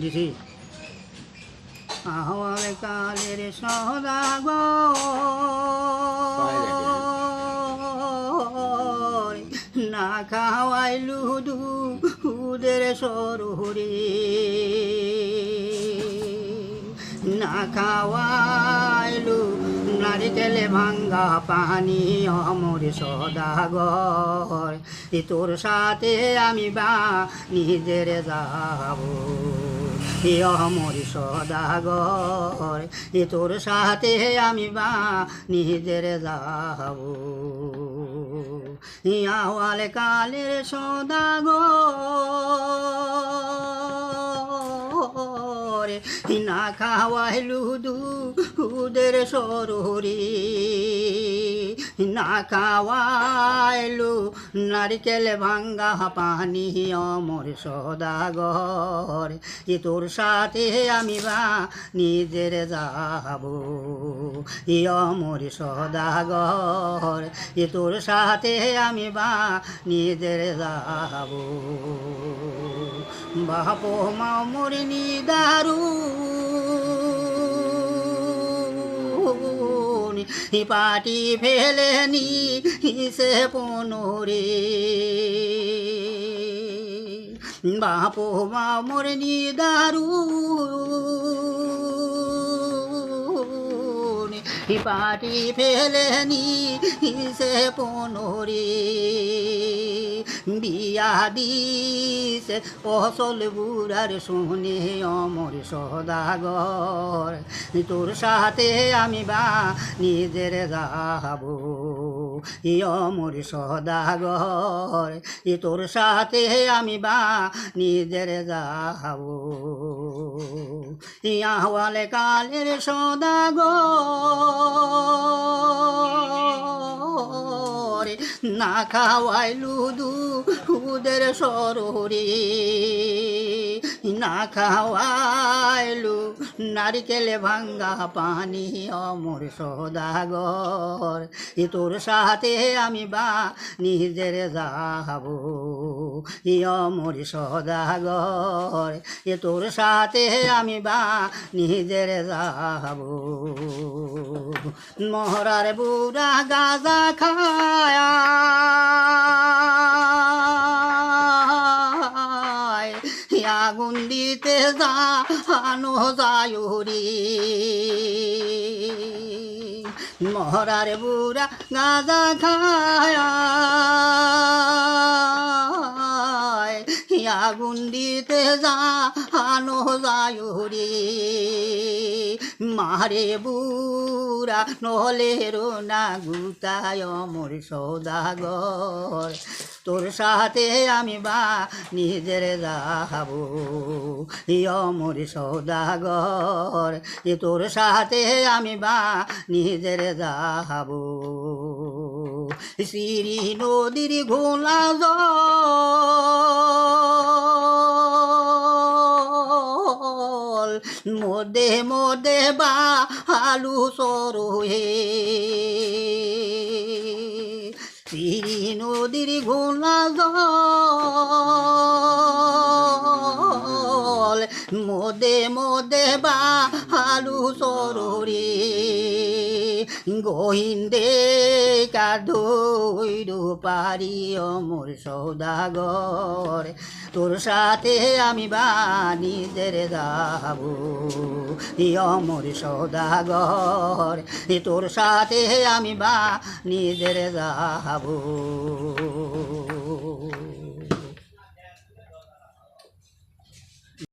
দিছি আহ্বান কালের সদাগর না খাওয়াইলু দুধের সরুরে না খাওয়াইলু নারিকেলে ভাঙ্গা পানি, অমর সদাগর। তোর সাথে আমি বা নিজের যাব। অমর সদাগর তোর সাথে আমি বা নিজের যাব। আওয়াল কালের সদাগর। না খাওয়াইলু দুধের সরুরি না খাওয়াইলু নারিকেল ভাঙ্গা পানি অমর সদাগর। এ তোর সাথে আমি বা নিজের যাব, এ অমর সদাগর। এ তোর সাথে আমি বা নিজের যাব। বাপ মরিনি দারু। পাটি ফেলে নি সে পনরে। বাপ মরিনি নিদারু পাটি ফেলে নি সে পনরে। বিয়া দিছে ফসল বুড়ার শুনে অমর সদাগর। তোর সাথে আমি বা নিজের যাব, ই অমর সদাগর। এ তোর সাথে আমি বা নিজের যাব ইয়াওয়ালে কালের সদাগর। না খাওয়াইলু দুধের সররে না খাওয়াইলু নারিকেলে ভাঙ্গা পানি অমর সদাগর। তোর সাথে আমি বা নিজের যাব এ অমর সদাগর, এ তোর সাথে আমি বা নিজের যাব। মহরার বুড়া গাজা খায়া আগুন দিতে জানো যায়ুরি মহরার বুড়া গাজা খায়া আগুন দিতে জানো যায়ুরি মারে বুড়া নহলে না গুতায় অমর সৌদাগর। তোর সাথে আমি বা নিজের যাব ই অমর সৌদাগর। এ তোর সাথে আমি বা নিজের যাব। শ্রী নদীর ঘোলা জল মদে মোদে বা আলু সরোহে। শ্রী নদীর ঘোলা জল মোদে মোদে বা আলু সরোরে গোহিন্দে কাদৈর পারি অমর সৌদাগর। তোর সাথে আমি বা নিজের যাব অমর সৌদাগর। তোর সাথে আমি বা নিজের যাব।